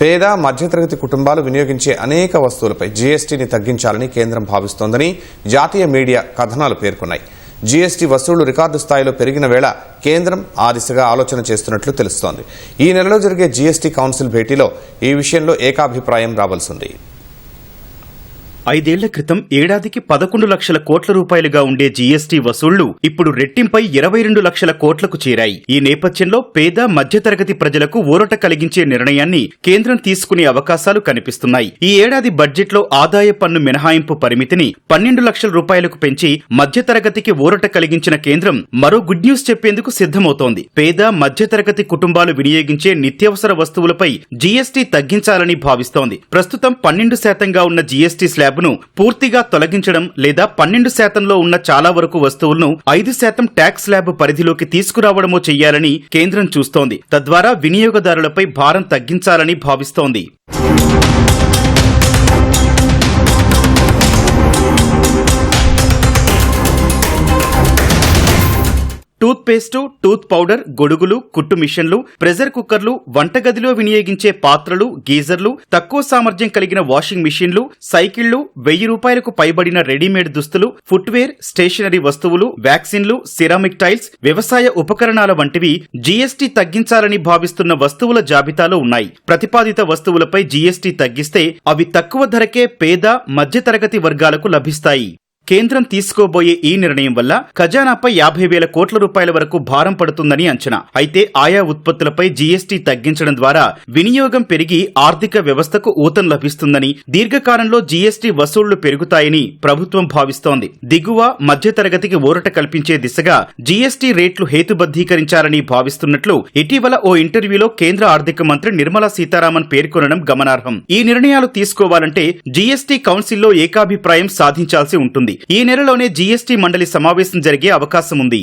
పేద మధ్యతరగతి కుటుంబాలు వినియోగించే అనేక వస్తువులపై జీఎస్టీని తగ్గించాలని కేంద్రం భావిస్తోందని జాతీయ మీడియా కథనాలు పేర్కొన్నాయి. జీఎస్టీ వసూళ్ళు రికార్డు స్థాయిలో పెరిగిన వేళ కేంద్రం ఆ దిశగా ఆలోచన చేస్తున్నట్లు తెలుస్తోంది. ఈ నెలలో జరిగే జీఎస్టీ కౌన్సిల్ భేటీలో ఈ విషయంలో ఏకాభిప్రాయం రావాల్సింది ఐదేళ్ళ క్రితం ఏడాదికి పదకొండు లక్షల కోట్ల రూపాయలుగా ఉండే జీఎస్టీ వసూళ్ళు ఇప్పుడు రెట్టింపై ఇరవై రెండు లక్షల కోట్లకు చేరాయి. ఈ నేపథ్యంలో పేద మధ్యతరగతి ప్రజలకు ఊరట కలిగించే నిర్ణయాన్ని కేంద్రం తీసుకునే అవకాశాలు కనిపిస్తున్నాయి. ఈ ఏడాది బడ్జెట్లో ఆదాయ పన్ను మినహాయింపు పరిమితిని పన్నెండు లక్షల రూపాయలకు పెంచి మధ్యతరగతికి ఊరట కలిగించిన కేంద్రం మరో గుడ్ న్యూస్ చెప్పేందుకు సిద్ధమవుతోంది. పేద మధ్యతరగతి కుటుంబాలు వినియోగించే నిత్యావసర వస్తువులపై జీఎస్టీ తగ్గించాలని భావిస్తోంది. ప్రస్తుతం పన్నెండు శాతంగా ఉన్న జీఎస్టీ ట్యాబ్ను పూర్తిగా తొలగించడం లేదా పన్నెండు శాతంలో ఉన్న చాలా వరకు వస్తువులను ఐదు శాతం ట్యాక్స్ ల్యాబ్ పరిధిలోకి తీసుకురావడమో చేయాలని కేంద్రం చూస్తోంది. తద్వారా వినియోగదారులపై భారం తగ్గించాలని భావిస్తోంది. టూత్ పేస్టు టూత్ పౌడర్ గొడుగులు కుట్టు మిషన్లు ప్రెజర్ కుక్కర్లు వంటగదిలో వినియోగించే పాత్రలు గీజర్లు తక్కువ సామర్థ్యం కలిగిన వాషింగ్ మిషన్లు సైకిళ్ళు వెయ్యి రూపాయలకు పైబడిన రెడీమేడ్ దుస్తులు ఫుట్వేర్ స్టేషనరీ వస్తువులు వ్యాక్సిన్లు సిరామిక్ టైల్స్ వ్యవసాయ ఉపకరణాల వంటివి జీఎస్టీ తగ్గించాలని భావిస్తున్న వస్తువుల జాబితాలో ఉన్నాయి. ప్రతిపాదిత వస్తువులపై జీఎస్టీ తగ్గిస్తే అవి తక్కువ ధరకే పేద మధ్యతరగతి వర్గాలకు లభిస్తాయి. కేంద్రం తీసుకోబోయే ఈ నిర్ణయం వల్ల ఖజానాపై యాభై వేల కోట్ల రూపాయల వరకు భారం పడుతుందని అంచనా. అయితే ఆయా ఉత్పత్తులపై జీఎస్టీ తగ్గించడం ద్వారా వినియోగం పెరిగి ఆర్థిక వ్యవస్థకు ఊతం లభిస్తుందని దీర్ఘకాలంలో జీఎస్టీ వసూళ్ళు పెరుగుతాయని ప్రభుత్వం భావిస్తోంది. దిగువ మధ్యతరగతికి ఊరట కల్పించే దిశగా జీఎస్టీ రేట్లు హేతుబద్ధీకరించాలని భావిస్తున్నట్లు ఇటీవల ఓ ఇంటర్వ్యూలో కేంద్ర ఆర్థిక మంత్రి నిర్మలా సీతారామన్ పేర్కొనడం గమనార్హం. ఈ నిర్ణయాలు తీసుకోవాలంటే జీఎస్టీ కౌన్సిల్లో ఏకాభిప్రాయం సాధించాల్సి ఉంటుంది. ఈ నెలలోనే జీఎస్టీ మండలి సమావేశం జరిగే అవకాశం ఉంది